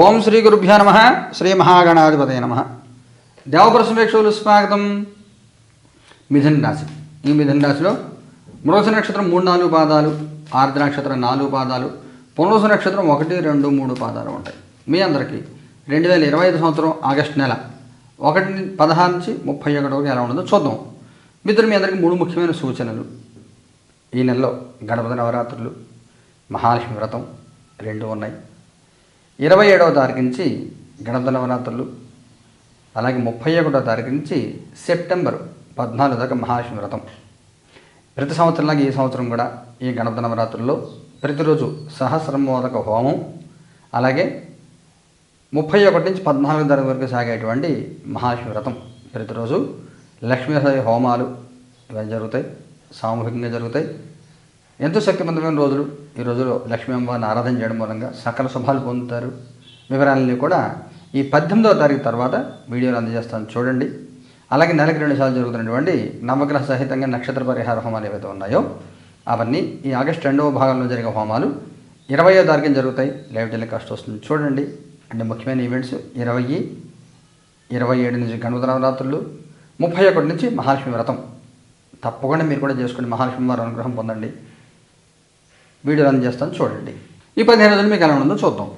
ఓం శ్రీ గురుభ్యో నమ శ్రీ మహాగణాధిపతయ నమ. దేవప్రసమేక్షకులు స్వాగతం. మిథున్ రాశి. ఈ మిథున్ రాశిలో మృగశ నక్షత్రం మూడు నాలుగు పాదాలు ఆర్ద్ర నక్షత్రం నాలుగు పాదాలు పునరుస నక్షత్రం ఒకటి రెండు మూడు పాదాలు ఉంటాయి. మీ అందరికీ రెండు వేల ఇరవై ఐదు సంవత్సరం ఆగస్టు నెల ఒకటి పదహారు నుంచి ముప్పై ఒకటి వరకు ఎలా ఉండదో చూద్దాం. మిత్రులు మీ అందరికీ మూడు ముఖ్యమైన సూచనలు. ఈ నెలలో గణపతి నవరాత్రులు మహాలక్ష్మి వ్రతం రెండు ఉన్నాయి. ఇరవై ఏడవ తారీఖు నుంచి గణపతి నవరాత్రులు అలాగే ముప్పై ఒకటో తారీఖు నుంచి సెప్టెంబర్ పద్నాలుగు దాకా మహాలక్ష్మి ప్రతి సంవత్సరంలాగా ఈ సంవత్సరం కూడా ఈ గణపతి నవరాత్రుల్లో ప్రతిరోజు సహస్రమోదక హోమం అలాగే ముప్పై ఒకటి నుంచి పద్నాలుగు తారీఖు వరకు సాగేటువంటి మహాలక్ష్మి వ్రతం ప్రతిరోజు లక్ష్మీ హోమాలు ఇవన్నీ జరుగుతాయి సామూహికంగా జరుగుతాయి. ఎంతో శక్తివంతమైన రోజులు. ఈ రోజులో లక్ష్మీ అమ్మవారిని ఆరాధన చేయడం మూలంగా సకల శుభాలు పొందుతారు. వివరాలని కూడా ఈ పద్దెనిమిదవ తారీఖు తర్వాత వీడియోలు అందజేస్తాను. చూడండి. అలాగే నెలకి రెండు సార్లు జరుగుతున్నటువంటి నవగ్రహ సహితంగా నక్షత్ర పరిహార హోమాలు ఏవైతే ఉన్నాయో అవన్నీ ఈ ఆగస్టు రెండవ భాగంలో జరిగే హోమాలు ఇరవయో తారీఖున జరుగుతాయి. లైవ్ టెలికాస్ట్ వస్తుంది. చూడండి. అంటే ముఖ్యమైన ఈవెంట్స్ ఇరవై ఇరవై ఏడు నుంచి గణపతి నవరాత్రులు ముప్పై ఒకటి నుంచి మహాలక్ష్మి వ్రతం. తప్పకుండా మీరు కూడా చేసుకోండి మహాలక్ష్మి వారి అనుగ్రహం పొందండి. వీడియో రన్ చేస్తాను చూడండి. ఈ పదిహేను రోజులు మీకు ఎలా ఉందో చూద్దాం.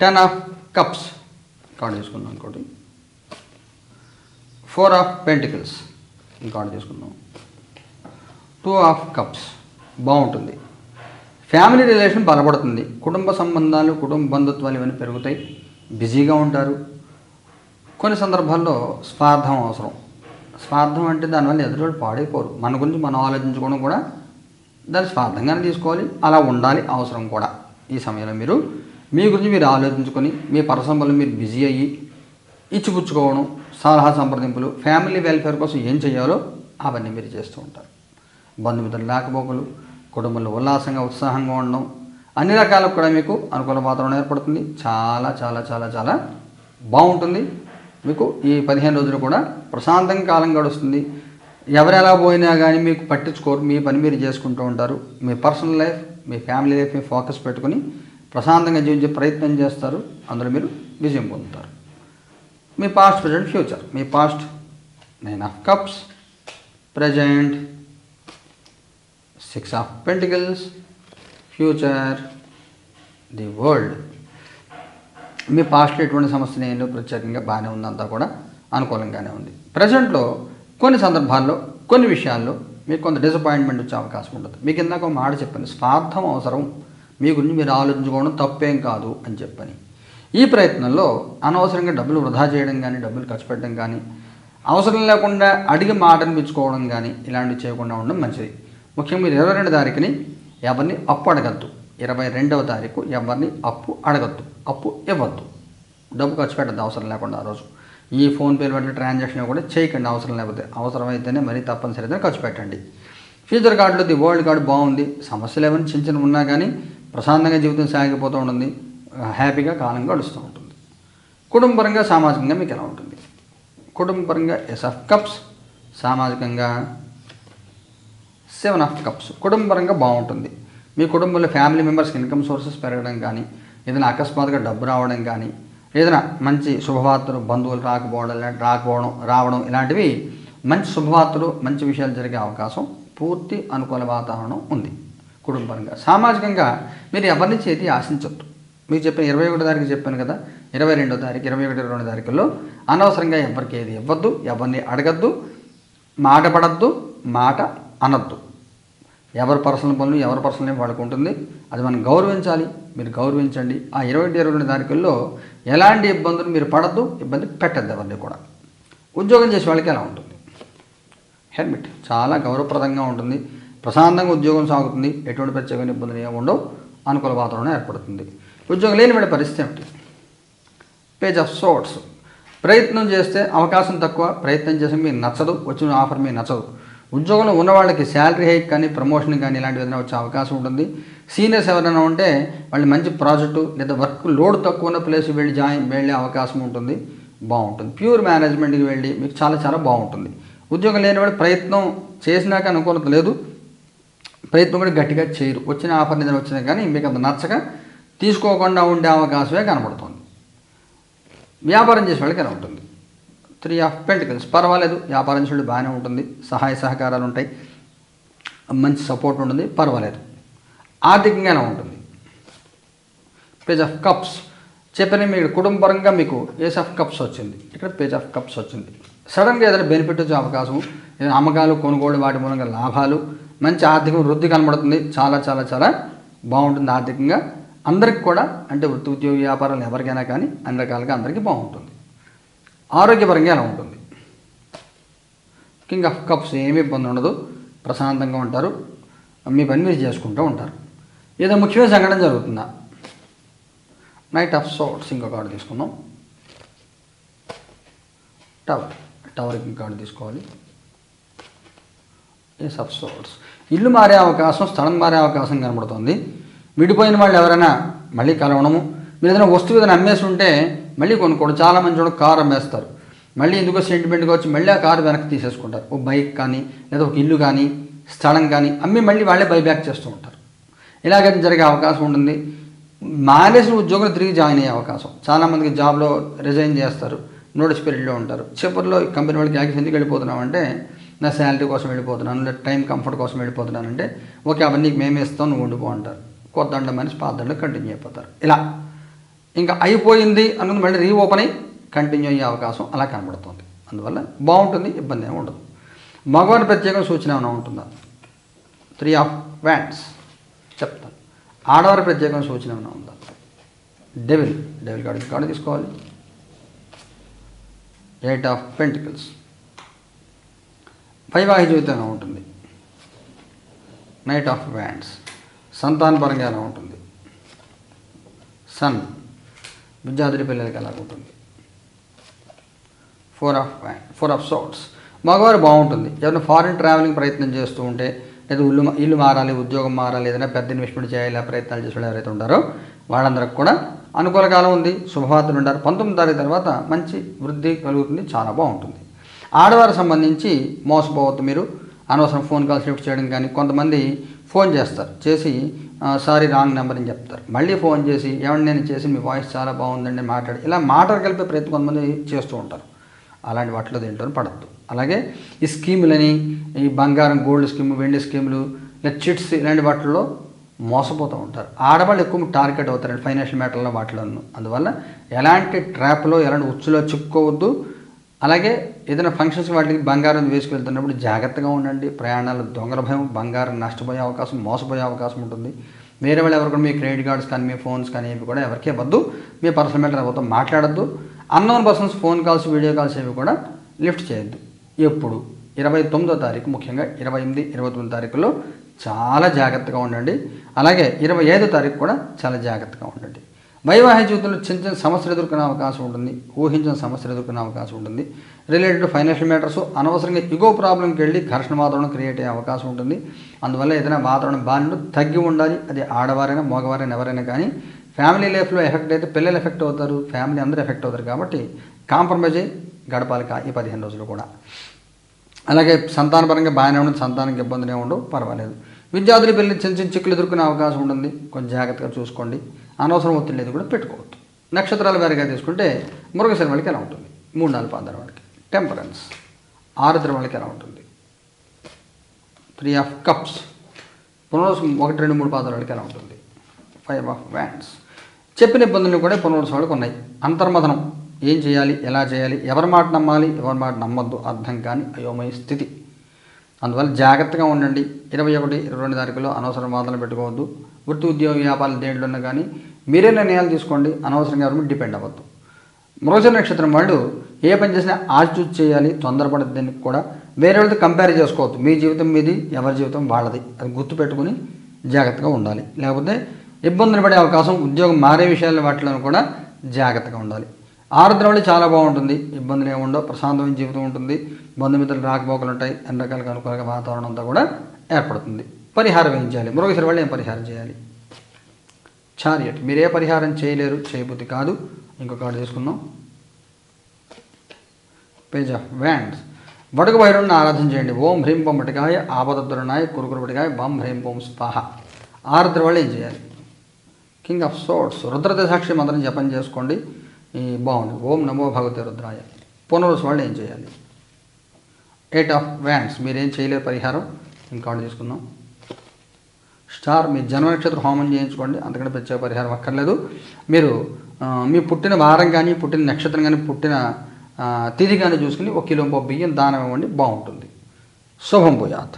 టెన్ ఆఫ్ కప్స్ కార్డు తీసుకుందాం ఇంకోటి. ఫోర్ ఆఫ్ పెంటికల్స్ కార్డు తీసుకుందాం. టూ ఆఫ్ కప్స్ బాగుంటుంది. ఫ్యామిలీ రిలేషన్ బలపడుతుంది. కుటుంబ సంబంధాలు కుటుంబ బంధుత్వాలు ఇవన్నీ పెరుగుతాయి. బిజీగా ఉంటారు. కొన్ని సందర్భాల్లో స్వార్థం అవసరం. స్వార్థం అంటే దానివల్ల ఎదురు పాడైపోరు. మన గురించి మనం ఆలోచించుకోవడం కూడా దాన్ని స్వార్థంగానే తీసుకోవాలి. అలా ఉండాలి అవసరం కూడా. ఈ సమయంలో మీరు మీ గురించి మీరు ఆలోచించుకొని మీ పర్సనల్ మీరు బిజీ అయ్యి ఇచ్చిపుచ్చుకోవడం సలహా సంప్రదింపులు ఫ్యామిలీ వెల్ఫేర్ కోసం ఏం చేయాలో అవన్నీ మీరు చేస్తూ ఉంటారు. బంధుమిత్రులు లేకపోకలు కుటుంబంలో ఉల్లాసంగా ఉత్సాహంగా ఉండడం అన్ని రకాలకు కూడా మీకు అనుకూల వాతావరణం ఏర్పడుతుంది. చాలా చాలా చాలా చాలా బాగుంటుంది. మీకు ఈ పదిహేను రోజులు కూడా ప్రశాంతంగా కాలం గడుస్తుంది. ఎవరు ఎలా పోయినా కానీ మీకు పట్టించుకోరు. మీ పని మీరు చేసుకుంటూ ఉంటారు. మీ పర్సనల్ లైఫ్ మీ ఫ్యామిలీ లైఫ్ మీ ఫోకస్ పెట్టుకుని ప్రశాంతంగా జీవించే ప్రయత్నం చేస్తారు. అందులో మీరు విజయం పొందుతారు. మీ past present future. Me past nine of cups. Present six of pentacles. Future the world. మీ పాస్ట్లో ఎటువంటి సమస్య నేను ప్రత్యేకంగా బాగానే ఉందంతా కూడా అనుకూలంగానే ఉంది. ప్రజెంట్లో కొన్ని సందర్భాల్లో కొన్ని విషయాల్లో మీకు కొంత డిసప్పాయింట్మెంట్ వచ్చే అవకాశం ఉంటుంది. మీకు ఇందాక ఒక మాట చెప్పాను స్వార్థం అవసరం. మీ గురించి మీరు ఆలోచించుకోవడం తప్పేం కాదు అని చెప్పని. ఈ ప్రయత్నంలో అనవసరంగా డబ్బులు వృధా చేయడం కానీ డబ్బులు ఖర్చు పెట్టడం కానీ అవసరం లేకుండా అడిగి మాట అనిపించుకోవడం కానీ ఇలాంటివి చేయకుండా ఉండడం మంచిది. ముఖ్యంగా మీరు ఇరవై రెండు తారీఖుని ఎవరిని అప్పు అడగద్దు. ఇరవై రెండవ తారీఖు ఎవరిని అప్పు అడగద్దు అప్పు ఇవ్వద్దు. డబ్బు ఖర్చు పెట్టద్దు అవసరం లేకుండా ఆ రోజు. ఈ ఫోన్పే పెట్టిన ట్రాన్సాక్షన్ కూడా చేయకండి అవసరం లేకపోతే. అవసరమైతేనే మరీ తప్పనిసరిగా ఖర్చు పెట్టండి. ఫ్యూచర్ కార్డులో ది వరల్డ్ కార్డు బాగుంది. సమస్యలు ఏమైనా చిన్న చిన్న ఉన్నా కానీ ప్రశాంతంగా జీవితం సాగిపోతూ ఉంటుంది. హ్యాపీగా కాలం గడుస్తూ ఉంటుంది. కుటుంబపరంగా సామాజికంగా మీకు ఎలా ఉంటుంది? కుటుంబపరంగా ఎస్ ఆఫ్ కప్స్ సామాజికంగా సెవెన్ ఆఫ్ కప్స్ కుటుంబపరంగా బాగుంటుంది. మీ కుటుంబంలో ఫ్యామిలీ మెంబర్స్కి ఇన్కమ్ సోర్సెస్ పెరగడం కానీ ఏదైనా అకస్మాత్తుగా డబ్బు రావడం కానీ ఏదైనా మంచి శుభవార్తలు బంధువులు రాకపోవడం ఇలాంటి రాకపోవడం రావడం ఇలాంటివి మంచి శుభవార్తలు మంచి విషయాలు జరిగే అవకాశం పూర్తి అనుకూల వాతావరణం ఉంది. కుటుంబపరంగా సామాజికంగా మీరు ఎవరిని చేతి ఆశించవద్దు మీకు చెప్పిన ఇరవై ఒకటో తారీఖు చెప్పాను కదా ఇరవై రెండో తారీఖు ఇరవై ఒకటి ఇరవై రెండు తారీఖుల్లో అనవసరంగా ఎవరికి ఏది ఇవ్వద్దు ఎవరిని అడగద్దు మాట పడద్దు మాట అనద్దు. ఎవరి పర్సనల్ పనులు ఎవరి పర్సనల్ వాళ్ళకు ఉంటుంది అది మనం గౌరవించాలి. మీరు గౌరవించండి. ఆ ఇరవై ఒకటి ఇరవై రెండు తారీఖుల్లో ఎలాంటి ఇబ్బందులు మీరు పడద్దు ఇబ్బంది పెట్టద్దు ఎవరిని కూడా. ఉద్యోగం చేసే వాళ్ళకి ఎలా ఉంటుంది? హెల్మెట్ చాలా గౌరవప్రదంగా ఉంటుంది. ప్రశాంతంగా ఉద్యోగం సాగుతుంది. ఎటువంటి ప్రత్యేకమైన ఇబ్బందులు ఏమి ఉండవు. అనుకూల వాతావరణం ఏర్పడుతుంది. ఉద్యోగం లేని వాడి పరిస్థితి ఏమిటి? పేజ్ ఆఫ్ సోట్స్ ప్రయత్నం చేస్తే అవకాశం తక్కువ. ప్రయత్నం చేస్తే మీకు నచ్చదు. వచ్చిన ఆఫర్ మీకు నచ్చదు. ఉద్యోగంలో ఉన్న వాళ్ళకి శాలరీ హైక్ కానీ ప్రమోషన్ కానీ ఇలాంటివి ఏదైనా వచ్చే అవకాశం ఉంటుంది. సీనియర్స్ ఎవరైనా ఉంటే వాళ్ళు మంచి ప్రాజెక్టు లేదా వర్క్ లోడ్ తక్కువ ఉన్న ప్లేస్ వెళ్ళి జాయిన్ వెళ్ళే అవకాశం ఉంటుంది. బాగుంటుంది. ప్యూర్ మేనేజ్మెంట్కి వెళ్ళి మీకు చాలా చాలా బాగుంటుంది. ఉద్యోగం లేనివాడు ప్రయత్నం చేసినాక అనుకూలత లేదు. ప్రయత్నం కూడా గట్టిగా చేయరు. వచ్చిన ఆఫర్ నిద్ర వచ్చినా కానీ మీకు అంత నచ్చక తీసుకోకుండా ఉండే అవకాశమే కనబడుతుంది. వ్యాపారం చేసే వాళ్ళకి ఎలా ఉంటుంది. త్రీ ఆఫ్ పెంటికల్స్ పర్వాలేదు. వ్యాపారం చేయడం బాగానే ఉంటుంది. సహాయ సహకారాలు ఉంటాయి. మంచి సపోర్ట్ ఉంటుంది. పర్వాలేదు. ఆర్థికంగానే ఉంటుంది. పేజ్ ఆఫ్ కప్స్ చెప్పిన మీకు కుటుంబపరంగా మీకు ఏస్ ఆఫ్ కప్స్ వచ్చింది. ఇక్కడ పేజ్ ఆఫ్ కప్స్ వచ్చింది. సడన్గా ఏదైనా బెనిఫిట్ వచ్చే అవకాశం ఏదైనా అమ్మకాలు కొనుగోలు వాటి మూలంగా లాభాలు మంచి ఆర్థిక వృద్ధి కనబడుతుంది. చాలా చాలా చాలా బాగుంటుంది ఆర్థికంగా. అందరికి కూడా అంటే వృత్తి ఉద్యోగ వ్యాపారాలు ఎవరికైనా కానీ అన్ని రకాలుగా అందరికీ బాగుంటుంది. ఆరోగ్యపరంగా ఎలా ఉంటుంది. కింగ్ ఆఫ్ కప్స్ ఏమీ ఇబ్బంది ఉండదు. ప్రశాంతంగా ఉంటారు. మీ పని మీరు చేసుకుంటూ ఉంటారు. ఏదో ముఖ్యమైన సంఘటన జరుగుతుందా? నైట్ ఆఫ్ సోట్స్ ఇంకో కార్డు తీసుకుందాం. టవర్ టవర్కి ఇంకో కార్డు తీసుకోవాలి. ఎస్ ఆఫ్ సోట్స్ ఇల్లు మారే అవకాశం స్థలం మారే అవకాశం కనబడుతుంది. విడిపోయిన వాళ్ళు ఎవరైనా మళ్ళీ కలవడము మీరు ఏదైనా వస్తువు ఏదైనా అమ్మేసి ఉంటే మళ్ళీ కొనుక్కోవడం చాలా మంది చూడ కారు అమ్మేస్తారు మళ్ళీ ఎందుకో సెంటిమెంట్గా వచ్చి మళ్ళీ ఆ కారు వెనక్కి తీసేసుకుంటారు. ఒక బైక్ కానీ లేదా ఒక ఇల్లు కానీ స్థలం కానీ అమ్మి మళ్ళీ వాళ్ళే బైబ్యాక్ చేస్తూ ఉంటారు. ఇలాగైతే జరిగే అవకాశం ఉంటుంది. మానేసిన ఉద్యోగులు తిరిగి జాయిన్ అయ్యే అవకాశం. చాలామందికి జాబ్లో రిజైన్ చేస్తారు. నోటీస్ పీరియడ్లో ఉంటారు. చివరిలో కంపెనీ వాళ్ళకి యాక్స్ ఎందుకు వెళ్ళిపోతున్నాం అంటే నా శాలరీ కోసం వెళ్ళిపోతున్నాను లేదా టైం కంఫర్ట్ కోసం వెళ్ళిపోతున్నాను అంటే ఓకే అవన్నీ మేమే ఇస్తాం నువ్వు ఉండిపో అంటారు. కొత్త దండ మనిషి పాత దండ కంటిన్యూ అయిపోతారు. ఇలా. ఇంకా అయిపోయింది అన్నది మళ్ళీ రీఓపెన్ అయ్యి కంటిన్యూ అయ్యే అవకాశం అలా కనబడుతుంది. అందువల్ల బాగుంటుంది ఇబ్బంది ఏమి ఉండదు. మగవారి ప్రత్యేక సూచన ఏమైనా ఉంటుందా? త్రీ ఆఫ్ వ్యాండ్స్ చెప్తాను ఆడవారి ప్రత్యేకమైన సూచన ఏమైనా ఉందా? డెవిల్ డెవిల్ కార్డు కార్డు తీసుకోవాలి. ఎయిట్ ఆఫ్ పెంటికల్స్ వైవాహిక జీవితం ఎలా ఉంటుంది? నైట్ ఆఫ్ వ్యాండ్స్ సంతానపరంగా ఎలా ఉంటుంది? సన్ విద్యార్థి పిల్లలకి ఎలా ఉంటుంది. Four of four of swords మగవారు బాగుంటుంది. ఎవరైనా ఫారిన్ ట్రావెలింగ్ ప్రయత్నం చేస్తూ ఉంటే లేదా ఇల్లు ఇల్లు మారాలి ఉద్యోగం మారాలి ఏదైనా పెద్ద ఇన్వెస్ట్మెంట్ చేయాలి ప్రయత్నాలు చేసే ఎవరైతే ఉంటారో వాళ్ళందరికి కూడా అనుకూల కాలం ఉంది. శుభవార్తలు ఉంటారు పంతొమ్మిది తారీఖు తర్వాత మంచి వృద్ధి కలుగుతుంది. చాలా బాగుంటుంది. ఆడవారికి సంబంధించి మోసపోవద్దు మీరు. అనవసరం ఫోన్ కాల్ షిఫ్ట్ చేయడం కానీ కొంతమంది ఫోన్ చేస్తారు. చేసి సారీ రాంగ్ నెంబర్ అని చెప్తారు. మళ్ళీ ఫోన్ చేసి ఏమండి నేను చేసి మీ వాయిస్ చాలా బాగుందండి మాట్లాడి ఇలా మాటలు కలిపే ప్రయత్నం కొంతమంది చేస్తూ ఉంటారు. అలాంటి వాటిలో దేంట్లో పడద్దు. అలాగే ఈ స్కీములని ఈ బంగారం గోల్డ్ స్కీమ్ వెండి స్కీములు లేదా చిట్స్ ఇలాంటి వాటిల్లో మోసపోతూ ఉంటారు. ఆడవాళ్ళు ఎక్కువ టార్గెట్ అవుతారండి ఫైనాన్షియల్ మ్యాటర్లో వాటిలోనూ. అందువల్ల ఎలాంటి ట్రాప్లో ఎలాంటి ఉచ్చులో చిక్కుకోవద్దు. అలాగే ఏదైనా ఫంక్షన్స్ వాటికి బంగారం వేసుకువెళ్తున్నప్పుడు జాగ్రత్తగా ఉండండి. ప్రయాణాలు దొంగల భయం బంగారం నష్టపోయే అవకాశం మోసపోయే అవకాశం ఉంటుంది. వేరే వాళ్ళు ఎవరు కూడా మీ క్రెడిట్ కార్డ్స్ కానీ మీ ఫోన్స్ కానీ ఇవి కూడా ఎవరికే ఇవ్వద్దు. మీ పర్సనల్ మ్యాటర్ ఎవరితో మాట్లాడద్దు. Unknown persons phone calls video calls ఇవి కూడా లిఫ్ట్ చేయొద్దు. ఎప్పుడు? ఇరవై తొమ్మిదో తారీఖు ముఖ్యంగా ఇరవై ఎనిమిది ఇరవై తొమ్మిది తారీఖులో చాలా జాగ్రత్తగా ఉండండి. అలాగే ఇరవై ఐదో తారీఖు కూడా చాలా జాగ్రత్తగా ఉండండి. వైవాహిక జీవితంలో చిన్న చిన్న సమస్యలు ఎదుర్కొనే అవకాశం ఉంటుంది. ఊహించిన సమస్యలు ఎదుర్కొనే అవకాశం ఉంటుంది. రిలేటెడ్ ఫైనాన్షియల్ మ్యాటర్స్ అనవసరంగా ఇగో ప్రాబ్లంకి వెళ్ళి ఘర్షణ వాతావరణం క్రియేట్ అయ్యే అవకాశం ఉంటుంది. అందువల్ల ఏదైనా వాతావరణం బాగా తగ్గి ఉండాలి. అది ఆడవారైనా మగవారైనా ఎవరైనా కానీ ఫ్యామిలీ లైఫ్లో ఎఫెక్ట్ అయితే పిల్లలు ఎఫెక్ట్ అవుతారు. ఫ్యామిలీ అందరూ ఎఫెక్ట్ అవుతారు కాబట్టి కాంప్రమైజ్ అయ్యి గడపాలి కా- ఈ పదిహేను రోజులు కూడా. అలాగే సంతానపరంగా బాగానే ఉండదు సంతానానికి ఇబ్బందినే ఉండవు. పర్వాలేదు. విద్యార్థులు పిల్లలు చిన్న చిన్న చిక్కులు ఎదుర్కొనే అవకాశం ఉంటుంది. కొంచెం జాగ్రత్తగా చూసుకోండి. అనవసరం ఒత్తిడి లేదు కూడా పెట్టుకోవద్దు. నక్షత్రాల వారిగా తీసుకుంటే మృగశిర వాళ్ళకి ఎలా ఉంటుంది? మూడు నాలుగు పాదాల వాళ్ళకి. టెంపరెన్స్. ఆరుద్ర వాళ్ళకి ఎలా ఉంటుంది? Three of cups. పునర్వసం ఒకటి రెండు మూడు పాదాల వాళ్ళకి ఎలా ఉంటుంది? Five of wands. చెప్పిన ఇబ్బందులు కూడా పునర్వసం వాళ్ళకి ఉన్నాయి. అంతర్మథనం ఏం చేయాలి? ఎలా చేయాలి? ఎవరి మాట నమ్మాలి? ఎవరి మాట నమ్మద్దు. అర్థం కాని అయోమయ స్థితి. అందువల్ల జాగ్రత్తగా ఉండండి. ఇరవై ఒకటి ఇరవై రెండు తారీఖులో అనవసరం వాదనలు పెట్టుకోవద్దు. వృత్తి ఉద్యోగ వ్యాపారాలు దేంట్లో ఉన్నా కానీ మీరే నిర్ణయాలు తీసుకోండి. అనవసరంగా ఎవరి డిపెండ్ అవ్వద్దు. మృగజ నక్షత్రం వాళ్ళు ఏ పని చేసినా ఆచిచూచి చేయాలి తొందరపడదు కూడా వేరే వాళ్ళతో కంపేర్ చేసుకోవద్దు. మీ జీవితం మీది ఎవరి జీవితం వాళ్ళది. అది గుర్తుపెట్టుకుని జాగ్రత్తగా ఉండాలి. లేకపోతే ఇబ్బందులు పడే అవకాశం ఉద్యోగం మారే విషయాల వాటిలో కూడా జాగ్రత్తగా ఉండాలి. ఆరుద్ర వాళ్ళు చాలా బాగుంటుంది. ఇబ్బందులు ఏమి ప్రశాంతమైన జీవితం ఉంటుంది. బంధుమిత్రులు రాకపోకలు ఉంటాయి. అన్ని రకాలుగా అనుకూలంగా వాతావరణం అంతా కూడా ఏర్పడుతుంది. పరిహారం ఏం చేయాలి? మృగశిర వాళ్ళు ఏం పరిహారం చేయాలి? చారియట్. మీరు పరిహారం చేయలేరు చేయబుద్ధి కాదు. ఇంకొక కార్డు తీసుకుందాం. పేజ్ ఆఫ్ వ్యాండ్స్ వడుగు భైరవుని ఆరాధన చేయండి. ఓం హ్రీం బొం బటికాయ ఆపదద్రునాయ కురుకురు బటికాయ బం హ్రీం బొం స్వాహ. ఆరుద్ర వాళ్ళు ఏం చేయాలి? కింగ్ ఆఫ్ సోట్స్ రుద్రదశాక్షి మంత్రం జపం చేసుకోండి. బాగుంది. ఓం నమో భగవతే రుద్రాయ. పునరుసు వాళ్ళు ఏం చేయాలి? ఎయిట్ ఆఫ్ వ్యాండ్స్ మీరేం చేయలేరు పరిహారం? ఇంకోటి తీసుకుందాం స్టార్ మీ జన్మ నక్షత్ర హోమం చేయించుకోండి. అంతకంటే ప్రత్యేక పరిహారం అక్కర్లేదు. మీరు మీ పుట్టిన వారం కానీ పుట్టిన నక్షత్రం కానీ పుట్టిన తిథి కానీ చూసుకుని ఒక కిలో బియ్యం దానం ఇవ్వండి. బాగుంటుంది. శుభం భూయాత్.